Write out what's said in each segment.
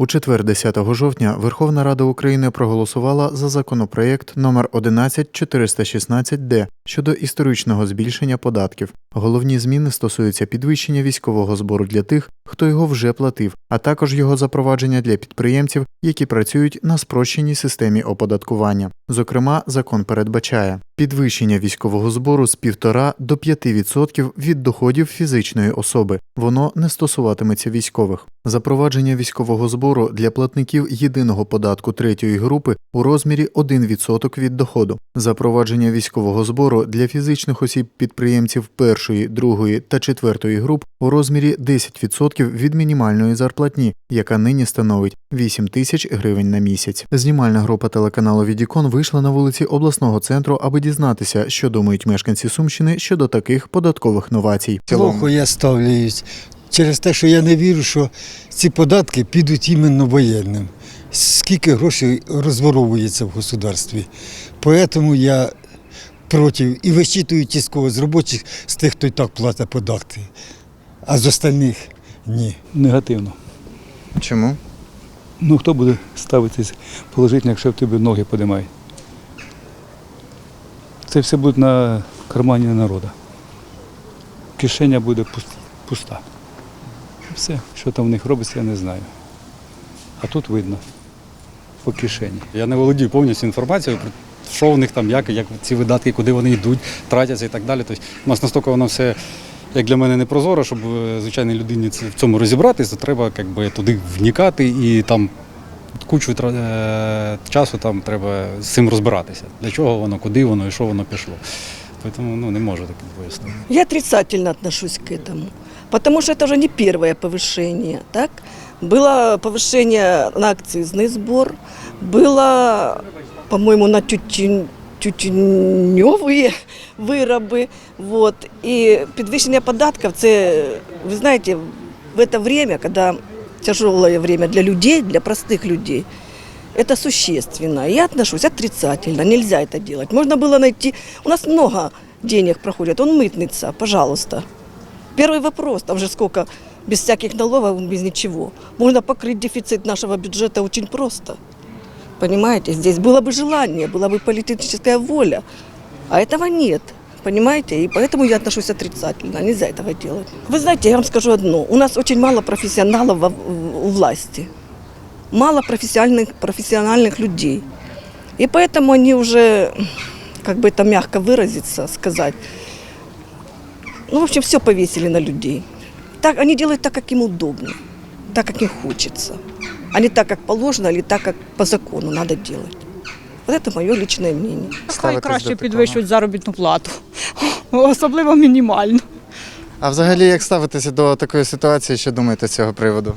У четвер, 10 жовтня, Верховна Рада України проголосувала за законопроєкт номер 11416-д щодо історичного збільшення податків. Головні зміни стосуються підвищення військового збору для тих, хто його вже платив, а також його запровадження для підприємців, які працюють на спрощеній системі оподаткування. Зокрема, закон передбачає підвищення військового збору з 1,5 до 5% від доходів фізичної особи. Воно не стосуватиметься військових. Запровадження військового збору для платників єдиного податку третьої групи у розмірі 1% від доходу. Запровадження військового збору для фізичних осіб підприємців першої, другої та четвертої груп у розмірі 10% від мінімальної зарплатні, яка нині становить 8 тисяч гривень на місяць. Знімальна група телеканалу Відікон вийшла на вулиці обласного центру, аби дізнатися, що думають мешканці Сумщини щодо таких податкових новацій. Плохо я ставлюсь через те, що я не вірю, що ці податки підуть іменно воєнним. Скільки грошей розворовується в государстві. Тому я проти і вичитую тісково з робочих з тих, хто і так платить податки. А з остальних ні. Негативно. Чому? Ну хто буде ставитись положительно, якщо в тебе ноги подимають? Це все буде на кармані народу. Кишеня буде пуста. Все, що там в них робиться, я не знаю. А тут видно по кишені. Я не володію повністю інформацією про що в них там, як, як ці видатки, куди вони йдуть, тратяться і так далі. Тобто, у нас настільки воно все, як для мене, не прозоро, щоб е, звичайній людині це- в цьому розібратися, то треба якби, туди вникати і там кучу тра- е, часу там треба з цим розбиратися. Для чого воно, куди воно і що воно пішло. Тому ну, не можу таке пояснити. Я отрицательно отношусь к этому, потому что это уже не первое повышение, так? Было повышение на акцизный сбор, было, по-моему, на тютюн, тютюньовые вироби, вот. И підвищення податков, це, ви знаєте, в это время, когда тяжелое время для людей, для простых людей, это существенно. Я отношусь отрицательно, нельзя это делать. Можно было найти, у нас много денег проходит, он мытница, пожалуйста. Первый вопрос, там же сколько, без всяких налогов, без ничего. Можно покрыть дефицит нашего бюджета очень просто. Понимаете, здесь было бы желание, была бы политическая воля, а этого нет. Понимаете? И поэтому я отношусь отрицательно. Нельзя этого делать. Вы знаете, я вам скажу одно. У нас очень мало профессионалов во- у власти. Мало профессиональных, профессиональных людей. И поэтому они уже, как бы это мягко выразиться, сказать, ну, в общем, все повесили на людей. Так, они делают так, как им удобно, так, как им хочется. А не так, как положено, или так, как по закону надо делать. Вот это мое личное мнение. Хай краще підвищують заробітну плату, особливо мінімальну. А взагалі, як ставитеся до такої ситуації, що думаєте з цього приводу?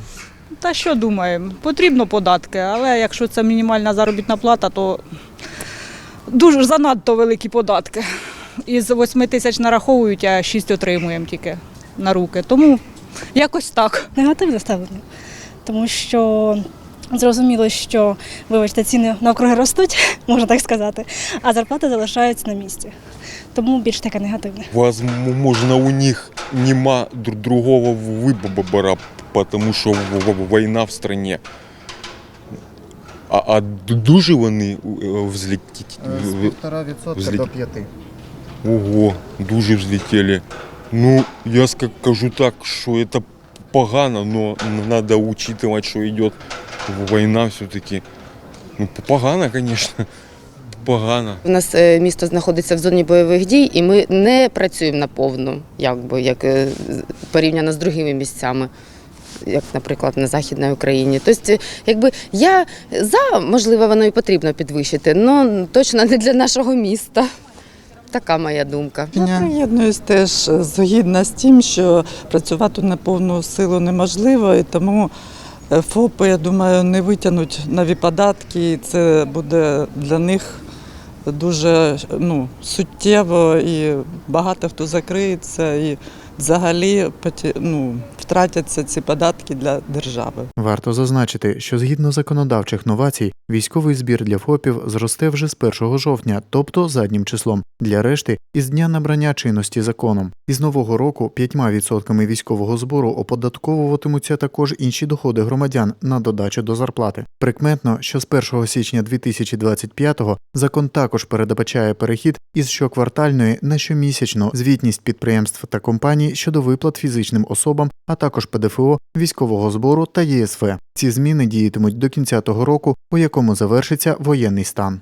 Та що думаємо? Потрібно податки, але якщо це мінімальна заробітна плата, то дуже занадто великі податки. Із 8 тисяч нараховують, а 6 отримуємо тільки на руки. Тому якось так. негативне ставлення, тому що зрозуміло, що вибачте, ціни на округи ростуть, можна так сказати, а зарплати залишаються на місці. Тому більш таке негативне. Возможно, у них нема другого выбора, потому що війна в стране. А, а дуже вони е, взлетіть. З 1,5% Взліт- до 5%. Ого, дуже взлетіли. Ну, я ска- скажу так, що це погано, но треба учитывать, що йде війна все-таки. Ну, погано, звісно. Погано. У нас е, місто знаходиться в зоні бойових дій, і ми не працюємо наповну, якби як е, порівняно з другими місцями. Як, наприклад, на Західній Україні. Тобто, якби я за, можливо, воно і потрібно підвищити, але точно не для нашого міста. Така моя думка. Я приєднуюсь теж згідно з тим, що працювати на повну силу неможливо, і тому е, ФОПи, я думаю, не витягнуть нові податки, і це буде для них дуже ну, суттєво і багато хто закриється. І взагалі ну, втратяться ці податки для держави. Варто зазначити, що згідно законодавчих новацій, військовий збір для ФОПів зросте вже з 1 жовтня, тобто заднім числом, для решти із дня набрання чинності законом. Із нового року 5% військового збору оподатковуватимуться також інші доходи громадян на додачу до зарплати. Прикметно, що з 1 січня 2025-го закон також передбачає перехід із щоквартальної на щомісячну звітність підприємств та компаній щодо виплат фізичним особам, а також ПДФО, військового збору та ЄСВ. Ці зміни діятимуть до кінця того року, у якому завершиться воєнний стан.